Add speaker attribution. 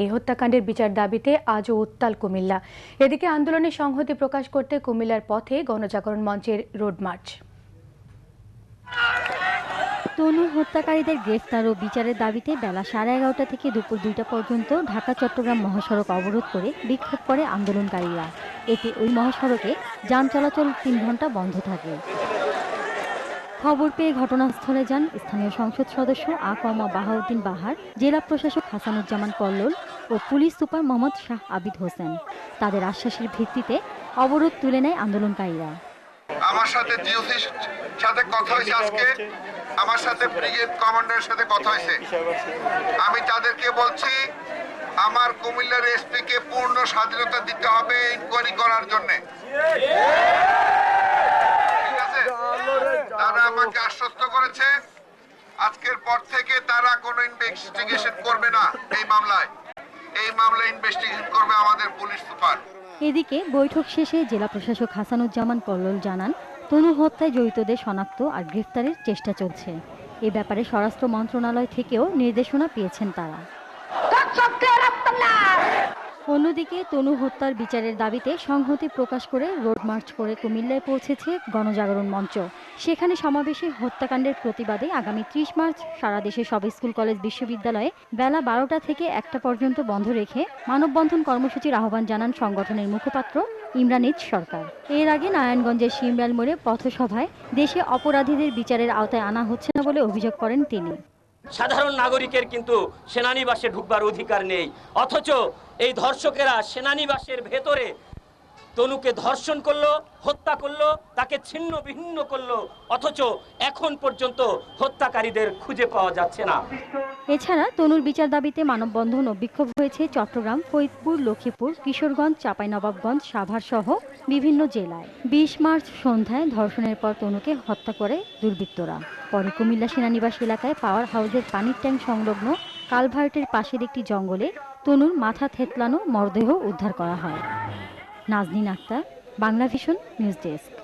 Speaker 1: এই হত্যাকাণ্ডের বিচার দাবিতে আজও উত্তাল কুমিল্লা। এদিকে আন্দোলনের সংহতি প্রকাশ করতে কুমিল্লার পথে গণজাগরণ মঞ্চের রোড মার্চ।
Speaker 2: তনু হত্যাকারীদের গ্রেফতার ও বিচারের দাবিতে বেলা সাড়ে এগারোটা থেকে দুপুর দুইটা পর্যন্ত ঢাকা, চট্টগ্রাম মহাসড়ক অবরোধ করে বিক্ষোভ করে আন্দোলনকারীরা। এতে ওই মহাসড়কে যান চলাচল তিন ঘণ্টা বন্ধ থাকে। খবর পেয়ে ঘটনাস্থলে যান স্থানীয় সংসদ সদস্য আকমা বাহাউদ্দিন বাহার, জেলা প্রশাসক হাসানুজ্জামান কল্লোল ও পুলিশ সুপার মোহাম্মদ শাহ আবিদ হোসেন। তাদের আশ্বাসের ভিত্তিতে অবরোধ তুলে নেয় আন্দোলনকারীরা।
Speaker 3: আমার সাথে জিওসির সাথে কথা হয়েছে আজকে। আমার সাথে ব্রিগেড কমান্ডারের সাথে কথা হয়েছে। আমি তাদেরকে বলছি, আমার কুমিল্লার এসপি কে পূর্ণ স্বাধীনতা দিতে হবে ইনকোয়ারি করার জন্য। তারা আমাকে আশ্বস্ত করেছে আজকের পর থেকে তারা কোনো ইনভেস্টিগেশন করবে না এই মামলায়। এই মামলায় ইনভেস্টিগেশন করবে আমাদের পুলিশ সুপার।
Speaker 2: এদিকে বৈঠক শেষে জেলা প্রশাসক হাসানুজ্জামান কল্লোল জানান তনু হত্যায় জড়িতদের শনাক্ত আর গ্রেফতারের চেষ্টা চলছে। এ ব্যাপারে স্বরাষ্ট্র মন্ত্রণালয় থেকেও নির্দেশনা পেয়েছেন তারা। অন্যদিকে তনু হত্যার বিচারের দাবিতে সংহতি প্রকাশ করে রোড মার্চ করে কুমিল্লায় পৌঁছেছে গণজাগরণ মঞ্চ। সেখানে সমাবেশে হত্যাকাণ্ডের প্রতিবাদে আগামী ত্রিশ মার্চ সারা দেশে সব স্কুল, কলেজ, বিশ্ববিদ্যালয়ে বেলা বারোটা থেকে একটা পর্যন্ত বন্ধ রেখে মানববন্ধন কর্মসূচির আহ্বান জানান সংগঠনের মুখপাত্র ইমরানিজ সরকার। এর আগে নারায়ণগঞ্জের শিমরাল মোড়ে পথসভায় দেশে অপরাধীদের বিচারের আওতায় আনা হচ্ছে না বলে অভিযোগ করেন তিনি।
Speaker 4: সাধারণ নাগরিকের কিন্তু সেনানিবাসে ঢুকবার অধিকার নেই। অথচ এই ধর্ষকেরা সেনানিবাসের ভেতরে তনুকে ধর্ষণ করল, হত্যা করল, তাকে ছিন্ন ভিন্ন করল, অথচ এখন পর্যন্ত হত্যাকারীদের খুঁজে পাওয়া যাচ্ছে না।
Speaker 2: এছাড়া তনুর বিচার দাবিতে মানববন্ধন ও বিক্ষোভ হয়েছে চট্টগ্রাম, ফরিদপুর, লক্ষ্মীপুর, কিশোরগঞ্জ, চাঁপাইনবাবগঞ্জ সাভার সহ বিভিন্ন জেলায়। বিশ মার্চ সন্ধ্যায় ধর্ষণের পর তনুকে হত্যা করে দুর্বৃত্তরা। পরে কুমিল্লা সেনানিবাস এলাকায় পাওয়ার হাউসের পানির ট্যাঙ্ক সংলগ্ন কালভার্টের পাশের একটি জঙ্গলে তনুর মাথা থেতলানো মরদেহ উদ্ধার করা হয়। Naznin Akter, Bangla vision news desk.